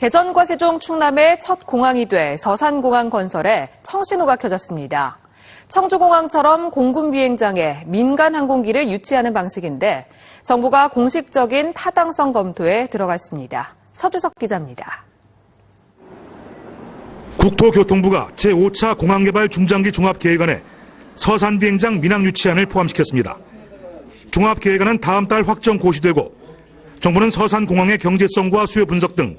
대전과 세종, 충남의 첫 공항이 돼 서산공항 건설에 청신호가 켜졌습니다. 청주공항처럼 공군 비행장에 민간 항공기를 유치하는 방식인데 정부가 공식적인 타당성 검토에 들어갔습니다. 서주석 기자입니다. 국토교통부가 제5차 공항개발 중장기 종합계획안에 서산 비행장 민항 유치안을 포함시켰습니다. 종합계획안은 다음 달 확정 고시되고 정부는 서산 공항의 경제성과 수요 분석 등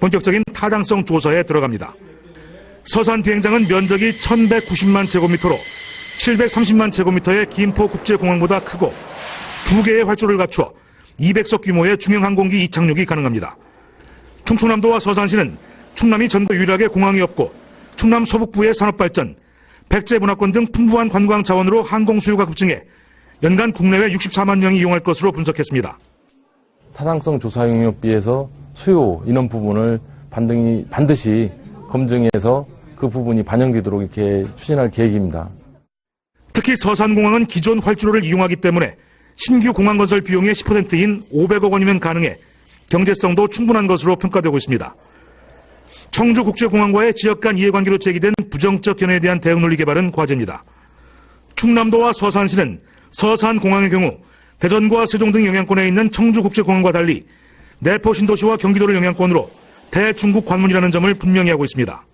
본격적인 타당성 조사에 들어갑니다. 서산 비행장은 면적이 1190만 제곱미터로 730만 제곱미터의 김포 국제공항보다 크고 두 개의 활주를 갖추어 200석 규모의 중형항공기 이착륙이 가능합니다. 충청남도와 서산시는 충남이 전국 유일하게 공항이 없고 충남 서북부의 산업발전, 백제 문화권 등 풍부한 관광 자원으로 항공 수요가 급증해 연간 국내외 64만 명이 이용할 것으로 분석했습니다. 타당성 조사 용역비에서 수요 이런 부분을 반등이, 반드시 검증해서 그 부분이 반영되도록 이렇게 추진할 계획입니다. 특히 서산공항은 기존 활주로를 이용하기 때문에 신규 공항 건설 비용의 10%인 500억 원이면 가능해 경제성도 충분한 것으로 평가되고 있습니다. 청주국제공항과의 지역 간 이해관계로 제기된 부정적 견해에 대한 대응 논리 개발은 과제입니다. 충남도와 서산시는 서산공항의 경우 대전과 세종 등 영향권에 있는 청주국제공항과 달리 내포 신도시와 경기도를 영향권으로 대중국 관문이라는 점을 분명히 하고 있습니다.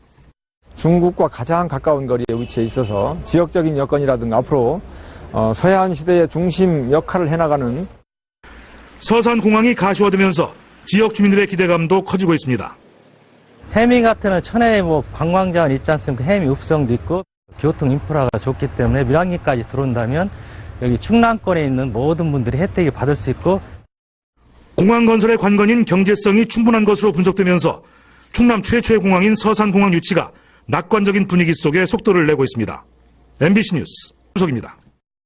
중국과 가장 가까운 거리에 위치해 있어서 지역적인 여건이라든가 앞으로 어, 서해안 시대의 중심 역할을 해나가는 서산공항이 가시화되면서 지역 주민들의 기대감도 커지고 있습니다. 해미 같은 천혜의 뭐 관광자원 있지 않습니까? 해미 읍성도 있고 교통 인프라가 좋기 때문에 밀양리까지 들어온다면 여기 충남권에 있는 모든 분들이 혜택을 받을 수 있고 공항 건설의 관건인 경제성이 충분한 것으로 분석되면서 충남 최초의 공항인 서산공항 유치가 낙관적인 분위기 속에 속도를 내고 있습니다. MBC 뉴스 수석입니다.